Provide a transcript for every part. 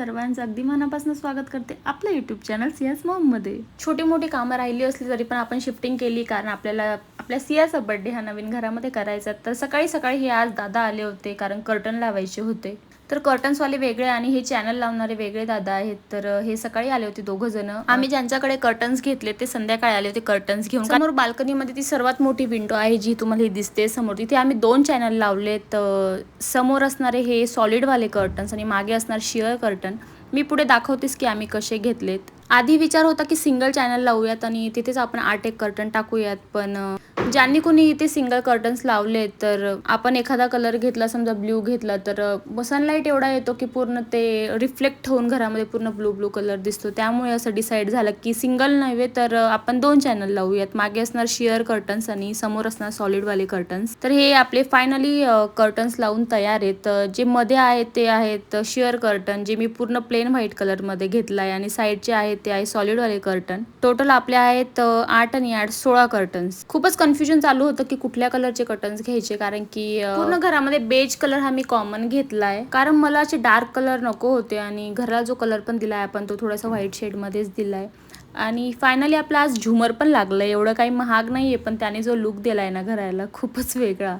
सर्वांचं अगदी मनापासून स्वागत करते आपल्या यूट्यूब चॅनल सियास मॉममध्ये छोटी मोठी कामं राहिली असली तरी पण आपण शिफ्टिंग केली कारण आपल्याला आपल्या सियाचा बर्थडे हा नवीन घरामध्ये करायचा तर सकाळी सकाळी हे आज दादा आले होते कारण कर्टन लावायचे होते. तर कर्टन्सवाले वेगळे आणि हे चॅनल लावणारे वेगळे दादा आहेत. तर हे सकाळी आले होते दोघं जण. आम्ही ज्यांच्याकडे कर्टन्स घेतले ते संध्याकाळी आले होते कर्टन्स घेऊन. समोर बाल्कनीमध्ये ती सर्वात मोठी विंडो आहे जी तुम्हाला ही दिसते. समोर तिथे आम्ही दोन चॅनल लावलेत. समोर असणारे हे सॉलिडवाले कर्टन्स आणि मागे असणार शिअर कर्टन. मी पुढे दाखवतेस की आम्ही कसे घेतलेत. आधी विचार होता की सिंगल चॅनल लावूयात आणि तिथेच आपण आठ एक कर्टन टाकूयात पण ज्यांनी कोणी इथे सिंगल कर्टन्स लावले तर आपण एखादा कलर घेतला समजा ब्ल्यू घेतला तर सनलाईट एवढा येतो की पूर्ण ते रिफ्लेक्ट होऊन घरामध्ये पूर्ण ब्लू ब्लू कलर दिसतो. त्यामुळे असं डिसाईड झालं की सिंगल नव्हे तर आपण दोन चॅनल लावूयात. मागे असणार शिअर कर्टन्स आणि समोर असणार सॉलिडवाले कर्टन्स तर हे आपले फायनली कर्टन्स लावून तयार आहेत. जे मध्ये आहेत ते आहेत शिअर कर्टन जे मी पूर्ण प्लेन व्हाईट कलरमध्ये घेतलं आहे आणि साईडचे आहेत ते आहे सॉलिडवाले कर्टन टोटल आपले आहेत आठ आणि आठ सोळा कर्टन्स खूपच कन्फ्युजन चालू होतं की कुठल्या कलरचे कर्टन्स घ्यायचे कारण की पूर्ण घरामध्ये बेज कलर हा मी कॉमन घेतलाय. कारण मला असे डार्क कलर नको होते आणि घराला जो कलर पण दिलाय आपण तो थोडासा व्हाईट शेडमध्येच दिलाय. आणि फायनली आपला आज झुमर पण लागलं एवढं काही महाग नाही आहे पण त्याने जो लुक दिलाय ना घराला खूपच वेगळा.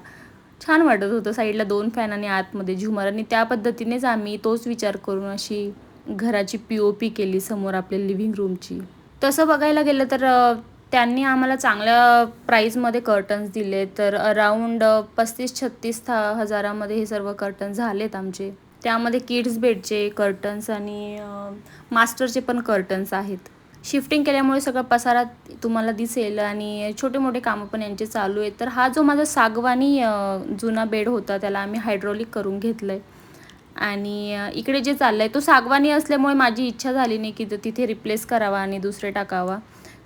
छान वाटत होतं. साईडला दोन फॅन आणि आतमध्ये झुमर आणि त्या पद्धतीनेच आम्ही तोच विचार करून अशी घराची पी ओ पी केली समोर आपल्या लिव्हिंग रूमची तसं बघायला गेलं तर त्यांनी आम्हाला चांगल्या प्राईजमध्ये कर्टन्स दिले. तर अराऊंड पस्तीस छत्तीस था हजारामध्ये हे सर्व कर्टन्स झालेत आमचे. त्यामध्ये किड्स बेडचे कर्टन्स आणि मास्टरचे पण कर्टन्स आहेत. शिफ्टिंग केल्यामुळे सगळं पसारा तुम्हाला दिसेल आणि छोटे मोठे कामं पण यांचे चालू आहेत. तर हा जो माझा सागवानी जुना बेड होता त्याला आम्ही हायड्रॉलिक करून घेतलं आहे आणि इकडे जे चाललं आहे तो सागवानी असल्यामुळे माझी इच्छा झाली नाही की तिथे रिप्लेस करावा आणि दुसरे टाकावा.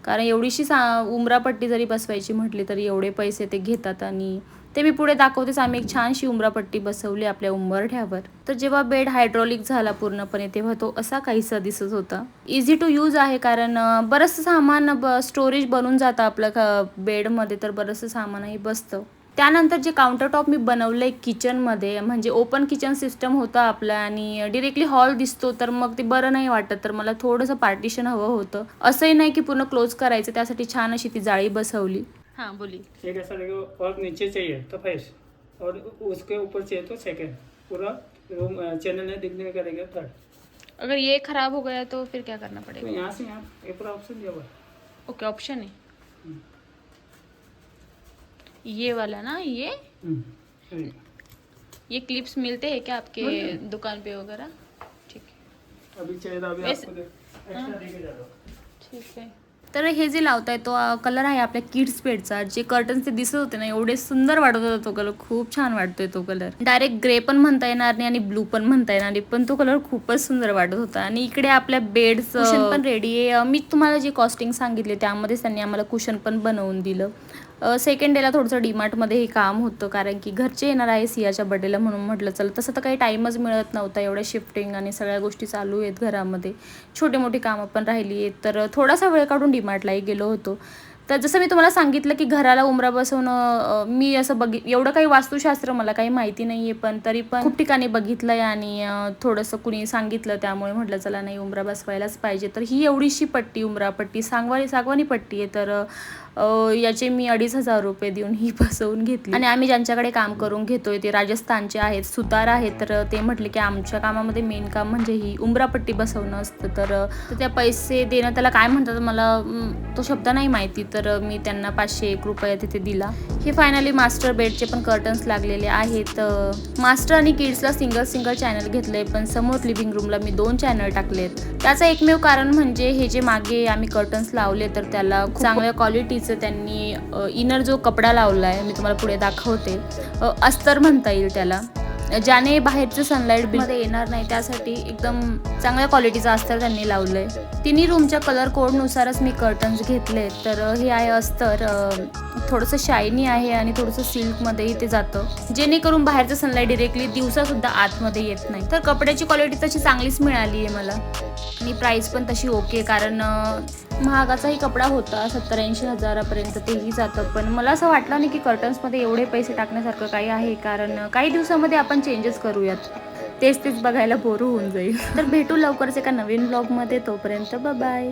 कारण एवढीशी सा उमरापट्टी जरी बसवायची म्हटली तरी एवढे पैसे ते घेतात आणि ते मी पुढे दाखवतेच. आम्ही एक छानशी उमरापट्टी बसवली आपल्या उंबरठ्यावर. तर जेव्हा बेड हायड्रॉलिक झाला पूर्णपणे तेव्हा तो असा काहीसा दिसत होता. इझी टू यूज आहे कारण बरंचसं सामान ब स्टोरेज बनून जातं आपलं बेडमध्ये. तर बरंचसं सामानही बसतं. त्यानंतर जे काउंटर टॉप मी बनवलं आहे किचनमध्ये म्हणजे ओपन किचन सिस्टम होतं आपलं आणि डिरेक्टली हॉल दिसतो तर मग ते बरं नाही वाटत. तर मला थोडंसं पार्टिशन हवं होतं. असंही नाही की पूर्ण क्लोज करायचं त्यासाठी छान अशी ती जाळी बसवली. हां बोली. एक ऐसा लगे और नीचे चाहिए तो फर्स्ट और उसके ऊपर चाहिए तो सेकंड पूरा रूम चैनल नहीं दिखने का रहेगा थर्ड अगर ये खराब हो गया तो फिर क्या करना तो पड़ेगा यहाँ से यहाँ ये पूरा ऑप्शन दिया हुआ है। ओके ऑप्शन है। ये वाला ना ये? ये. क्लिप्स मिलते हैं क्या आपके दुकान पे वगैरह? ठीक है. अभी ठीक आहे तर हे जे लावताय तो कलर आहे आपल्या किड्स पेडचा. जे कर्टन्स ते दिसत होते ना एवढे सुंदर वाटत होता तो कलर खूप छान वाटतोय तो कलर डायरेक्ट ग्रे पण म्हणता येणार नाही आणि ब्लू पण म्हणता येणार नाही पण तो कलर खूपच सुंदर वाटत होता. आणि इकडे आपल्या बेड्स कुशन पण रेडी आहे. मी तुम्हाला जे कॉस्टिंग सांगितले त्यामध्येच त्यांनी आम्हाला कुशन पण बनवून दिलं. सेकंड डेला थोडंसं डीमार्टमध्ये हे काम होतं कारण की घरचे येणार आहे सियाच्या बड्डेला म्हणून म्हटलं चल. तसं तर काही टाईमच मिळत नव्हता एवढ्या शिफ्टिंग आणि सगळ्या गोष्टी चालू आहेत घरामध्ये. छोटी मोठी कामं पण राहिली आहेत. तर थोडासा वेळ काढून डीमार्टलाही गेलो होतो. तर जसं मी तुम्हाला सांगितलं की घराला उमरा बसवणं मी असं बघि एवढं काही वास्तुशास्त्र मला काही माहिती नाही आहे पण तरी पण खूप ठिकाणी बघितलं आहे आणि थोडंसं कुणी सांगितलं त्यामुळे म्हटलं चला नाही उमरा बसवायलाच पाहिजे. तर ही एवढीशी पट्टी उमरा पट्टी सांगवानी सागवानी पट्टी आहे. तर याचे मी अडीच हजार रुपये देऊन ही बसवून घेतली. आणि आम्ही ज्यांच्याकडे काम करून घेतोय ते राजस्थानचे आहेत सुतार आहेत तर ते म्हटले की आमच्या कामामध्ये मेन काम म्हणजे ही उमरापट्टी बसवणं असतं. तर त्या पैसे देणं त्याला काय म्हणतात मला तो शब्द नाही माहिती तर मी त्यांना पाचशे एक रुपये तिथे दिला. हे फायनली मास्टर बेडचे पण कर्टन्स लागलेले आहेत. मास्टर आणि किड्सला सिंगल सिंगल चॅनल घेतलंय पण समोर लिव्हिंग रूमला मी दोन चॅनल टाकलेत. त्याचं एकमेव कारण म्हणजे हे जे मागे आम्ही कर्टन्स लावले तर त्याला चांगल्या क्वालिटीचं त्यांनी इनर जो कपडा लावला आहे मी तुम्हाला पुढे दाखवते. अस्तर म्हणता येईल त्याला. ज्याने बाहेरचं सनलाईटमध्ये येणार नाही त्यासाठी एकदम चांगल्या क्वालिटीचं अस्तर त्यांनी लावलं आहे तिन्ही रूमच्या कलर कोडनुसारच मी कर्टन्स घेतले तर हे आहे अस्तर थोडंसं शायनी आहे आणि थोडंसं सिल्कमध्येही ते जातं. जेणेकरून बाहेरचं सनलाईट डिरेक्टली दिवसासुद्धा आतमध्ये येत नाही. तर कपड्याची क्वालिटी तशी चांगलीच मिळाली आहे मला. आणि प्राईस पण तशी ओके कारण महागाचाही कपडा होता सत्तर ऐंशी हजारापर्यंत तेही जातं. पण मला असं वाटलं नाही की कर्टन्समध्ये एवढे पैसे टाकण्यासारखं काही आहे कारण काही दिवसामध्ये आपण चेंजेस करूयात. तेच तेच बघायला बोर होऊन जाईल. तर भेटू लवकरच एका नवीन ब्लॉगमध्ये तोपर्यंत बाय